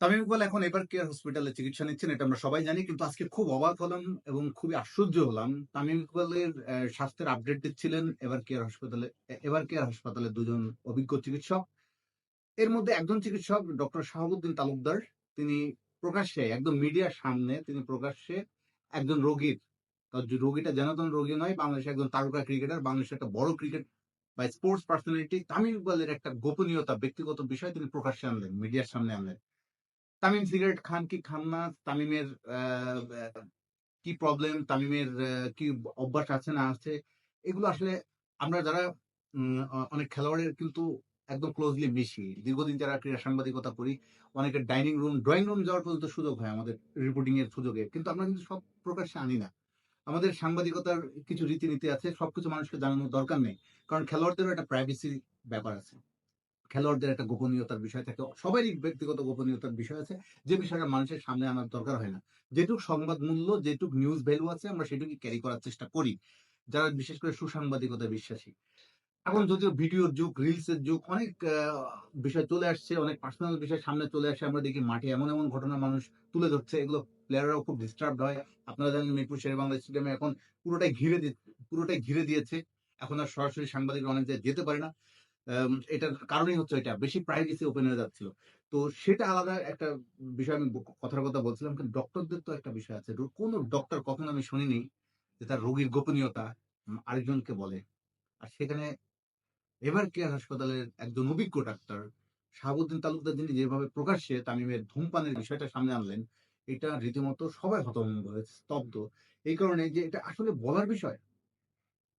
তামিম ইকবাল এখন এবার কেয়ার হসপিটালে চিকিৎসা নিচ্ছেন এটা আমরা সবাই জানি, কিন্তু আজকে খুব অবাক হলাম এবং খুবই আশ্চর্য হলাম। তামিম ইকবালের স্বাস্থ্যের আপডেট দিচ্ছিলেন এবার কেয়ার হাসপাতালে এবার কেয়ার হাসপাতালে দুজন অভিজ্ঞ চিকিৎসক। এর মধ্যে একজন চিকিৎসক ডক্টর শাহাবুদ্দিন তালুকদার, তিনি প্রকাশ্যে, একদম মিডিয়ার সামনে, তিনি প্রকাশ্যে একজন রোগীর রোগীটা জনাতন রোগী নয়, বাংলাদেশের একজন তারকা ক্রিকেটার, বাংলাদেশের একটা বড় ক্রিকেট বা স্পোর্টস পার্সোনালিটি তামিম ইকবালের একটা গোপনীয়তা, ব্যক্তিগত বিষয় তিনি প্রকাশ্যে আনলেন, মিডিয়ার সামনে আনলেন। তামিম সিগারেট খান কি খান না? তামিমের কি প্রবলেম তামিমের কি অভ্যাস আছে না আছে? এগুলো আসলে আমরা যারা অনেক খেলোয়াড়ের কিন্তু একদম ক্লোজলি মিশি। দীর্ঘদিন যারা ক্রীড়া সাংবাদিকতা করি, অনেকের ডাইনিং রুম ড্রয়িং রুম যাওয়ার পর্যন্ত সুযোগ হয় আমাদের রিপোর্টিং এর সুযোগে। কিন্তু আমরা কিন্তু সব প্রকাশ্যে আনি না। আমাদের সাংবাদিকতার কিছু রীতিনীতি আছে, সবকিছু মানুষকে জানানোর দরকার নেই। কারণ খেলোয়াড়দেরও একটা প্রাইভেসি ব্যাপার আছে। খেলোয়াড়দের একটা গোপনীয়তার বিষয় থাকে। সবারই ব্যক্তিগত গোপনীয়তার বিষয় আছে। যে বিষয়টা মানুষের সামনে আনার দরকার হয় না। যেটুক সংবাদ মূল্য, যেটুক নিউজ ভ্যালু আছে, আমরা সেটুকুই ক্যারি করার চেষ্টা করি। যারা বিশেষ করে সুসাংবাদিকতা বিশ্বাসী। এখন যদিও ভিডিওর যুগ রিলস এর যুগ, অনেক বিষয় চলে আসছে, অনেক পার্সোনাল বিষয় সামনে চলে আসে। আমরা দেখি মাঠে এমন এমন ঘটনা মানুষ তুলে ধরছে। এগুলো প্লেয়াররাও খুব ডিস্টার্ব হয়। আপনারা জানেন মিরপুর শের বাংলা স্টেডিয়ামে এখন পুরোটাই ঘিরে পুরোটাই ঘিরে দিয়েছে। এখন আর সরাসরি সাংবাদিকরা অনেক জায়গায় যেতে পারে না। এটার কারণই হচ্ছে এটা। বেশি প্রাইভেসি ওপেন হয়ে যাচ্ছিল তো সেটা আলাদা একটা বিষয় আমি কথার কথা বলছিলাম, কিন্তু ডক্টরদের তো একটা বিষয় আছে। কোনো ডক্টর কখনো আমি শুনিনি যে তার রোগীর গোপনীয়তা আরেকজনকে বলে। আর সেখানে এভার কেয়ার হাসপাতালের একজন অভিজ্ঞ ডাক্তার, শাহাবুদ্দিন তালুকদার, যিনি যেভাবে প্রকাশ্যে তামিমের ধূমপানের বিষয়টা সামনে আনলেন, এটা রীতিমতো সবাই হতভম্ব হয়েছে, স্তব্ধ। এই কারণে যে এটা আসলে বলার বিষয়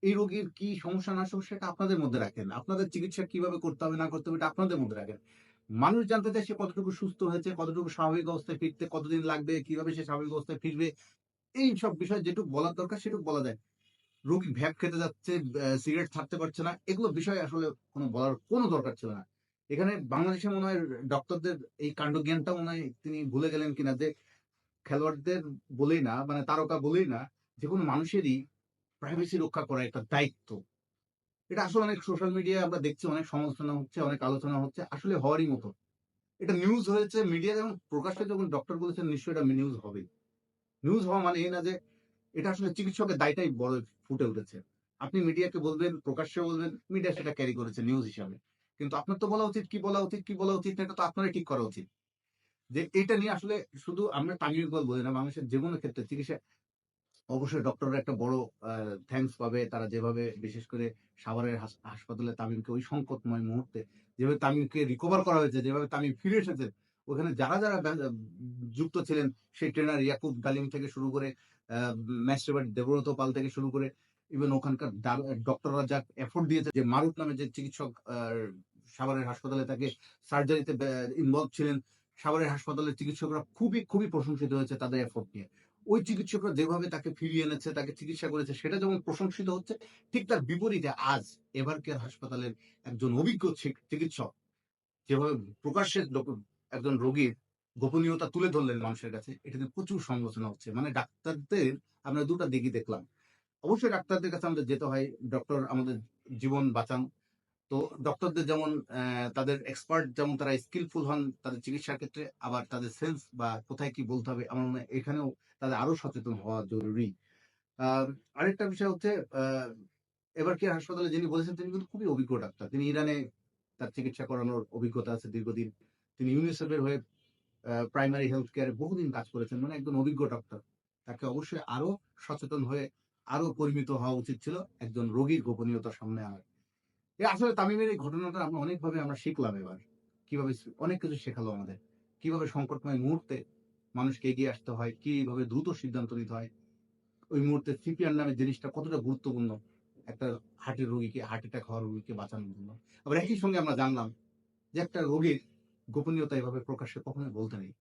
এই রোগীর কি সমস্যা না সমস্যা এটা আপনাদের মধ্যে রাখেন। আপনাদের চিকিৎসা কীভাবে করতে হবে, না করতে হবে এটা আপনাদের মধ্যে রাখেন। মানুষ জানতে চায় সে কতটুকু সুস্থ হয়েছে, কতটুকু স্বাভাবিক অবস্থায় ফিরতে কতদিন লাগবে, কীভাবে সে স্বাভাবিক অবস্থায় ফিরবে, এই সব বিষয় যেটুকু বলার দরকার সেটুকু বলা যায়। রোগী ভ্যাপ খেতে যাচ্ছে সিগারেট ছাড়তে পারছে না, এগুলো বিষয় আসলে কোনো বলার কোনো দরকার ছিল না। এখানে বাংলাদেশে মনে হয় ডক্টরদের এই কাণ্ড জ্ঞানটা মনে হয় তিনি ভুলে গেলেন কিনা যে খেলোয়াড়দের বলেই না মানে তারকা বলেই না, যে কোনো মানুষেরই প্রাইভেসি রক্ষা করা একটা দায়িত্ব। এটা আসলে অনেক সোশ্যাল মিডিয়ায় আমরা দেখছি, অনেক সমালোচনা হচ্ছে, অনেক আলোচনা হচ্ছে, আসলে হওয়ারই মতো। এটা নিউজ হয়েছে মিডিয়া যখন প্রকাশ্যে যখন ডক্টর বলেছেন, নিশ্চয়ই এটা নিউজ হবে নিউজ হওয়া মানে এই না যে, এটা আসলে চিকিৎসকের দায়টাই বড় ফুটে উঠেছে। আপনি মিডিয়াকে বলবেন, প্রকাশ্যে বলবেন মিডিয়া সেটা ক্যারি করেছে নিউজ হিসাবে। কিন্তু আপনার তো বলা উচিত, কি বলা উচিত, কি বলা উচিত এটা তো আপনারই ঠিক করা উচিত। যে এটা নিয়ে আসলে শুধু আমরা ইকবাল বলি না, বাংলাদেশের যে কোনো ক্ষেত্রে চিকিৎসা অবশ্যই ডক্টররা একটা বড় থ্যাঙ্কস পাবে। তারা যেভাবে বিশেষ করে সাভারের হাস- হাসপাতালে তামিমকে ওই সংকটময় মুহূর্তে যেভাবে তামিমকে রিকভার করা হয়েছে, যেভাবে তামিম ফিরে এসেছে, ওখানে যারা যারা যুক্ত ছিলেন, সেই ট্রেনার ইয়াকুব গালিম থেকে শুরু করে ম্যাস্টার দেবব্রত পাল থেকে শুরু করে ইভেন ওখানকার ডক্টররা যা এফোর্ট দিয়েছে, যে মারুফ নামে যে চিকিৎসক সাভারের হাসপাতালে তাকে সার্জারিতে ইনভলভ ছিলেন, সাভারের হাসপাতালের চিকিৎসকরা খুবই খুবই প্রশংসিত হয়েছে তাদের এফোর্ট নিয়ে। ওই চিকিৎসকরা যেভাবে তাকে ফিরিয়ে এনেছে, তাকে চিকিৎসা করেছে, সেটা যেমন প্রশংসিত হচ্ছে, ঠিক তার বিপরীতে আজ এভার কেয়ার হাসপাতালের একজন অভিজ্ঞ চিকিৎসক যেভাবে প্রকাশ্যে একজন রোগীর গোপনীয়তা তুলে ধরলেন মানুষের কাছে এটাতে প্রচুর সমালোচনা হচ্ছে। মানে ডাক্তারদের আমরা দুটো দিকই দেখলাম। অবশ্যই ডাক্তারদের কাছে আমাদের যেতে হয়, ডক্টর আমাদের জীবন বাঁচান। তো ডক্টরদের যেমন তাদের এক্সপার্ট যেমন তারা স্কিলফুল হন, তাদের চিকিৎসার ক্ষেত্রে আবার তাদের সেন্স বা কোথায় কি বলতে হবে, আমার মনে হয় এখানেও তাদের আরও সচেতন হওয়া জরুরি। আরেকটা বিষয় হচ্ছে এবার কি হাসপাতালে যিনি বলেছেন, তিনি কিন্তু খুবই অভিজ্ঞ ডাক্তার। তিনি ইরানে তার চিকিৎসা করানোর অভিজ্ঞতা আছে দীর্ঘদিন। তিনি ইউনিসেফের হয়ে প্রাইমারি হেলথ কেয়ারে বহুদিন কাজ করেছেন মানে একজন অভিজ্ঞ ডক্টর তাকে অবশ্যই আরও সচেতন হয়ে, আরও পরিমিত হওয়া উচিত ছিল একজন রোগীর গোপনীয়তার সামনে আনার। এ আসলে তামিমের এই ঘটনাটা আমরা অনেকভাবে আমরা শিখলাম এবার। কীভাবে অনেক কিছু শেখালো আমাদের। কীভাবে সংকটময় মুহূর্তে মানুষকে এগিয়ে আসতে হয়, কীভাবে দ্রুত সিদ্ধান্ত নিতে হয়। ওই মুহূর্তে সিপিআর নামে জিনিসটা কতটা গুরুত্বপূর্ণ? একটা হার্টের রোগীকে হার্ট অ্যাটাক হওয়ার রোগীকে বাঁচানোর জন্য। আবার একই সঙ্গে আমরা জানলাম যে একটা রোগীর গোপনীয়তা এভাবে প্রকাশ্যে কখনোই বলতে নেই।